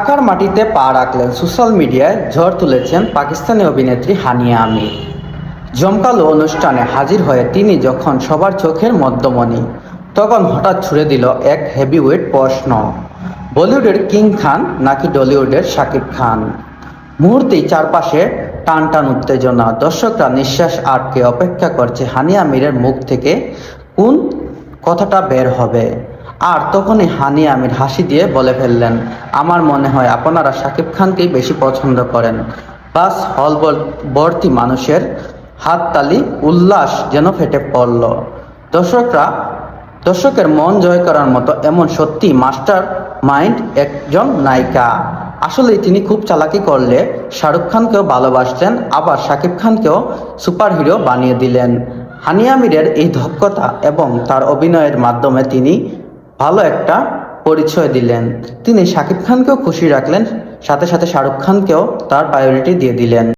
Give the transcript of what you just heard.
ঢাকার মাটিতে পা রাখলেন। সোশ্যাল মিডিয়ায় ঝড় তুলেছেন পাকিস্তানি অভিনেত্রী হানিয়া আমির। জমকালো অনুষ্ঠানে হাজির হয়ে তিনি যখন সবার চোখের মধ্যমণি তখন হঠাৎ ছুড়ে দিল এক হেভিওয়েট প্রশ্ন, বলিউডের কিং খান নাকি টলিউডের শাকিব খান? মুহূর্তেই চারপাশে টান টান উত্তেজনা। দর্শকরা নিঃশ্বাস আটকে অপেক্ষা করছে হানিয়া আমিরের মুখ থেকে, কোন কথাটা বের হবে? আর তখনই হানি আমির হাসি দিয়ে বলে ফেললেন, আমার মনে হয় আপনারা শাকিব খানকেই বেশি পছন্দ করেন। বাস হল ভর্তি মানুষের হাততালি, উল্লাস যেন ফেটে পড়ল। দর্শকরা, দর্শকের মন জয় করার মতো এমন সত্যি মাস্টার মাইন্ড একজন নায়িকা। আসলে তিনি খুব চালাকি করলে শাহরুখ খানকেও ভালোবাসতেন, আবার শাকিব খানকেও সুপারহিরো বানিয়ে দিলেন। হানিয়া আমিরের এই দক্ষতা এবং তার অভিনয়ের মাধ্যমে তিনি ভালো একটা পরিচয় দিলেন। তিনি শাকিব খানকেও খুশি রাখলেন, সাথে সাথে শাহরুখ খানকেও তার প্রায়োরিটি দিয়ে দিলেন।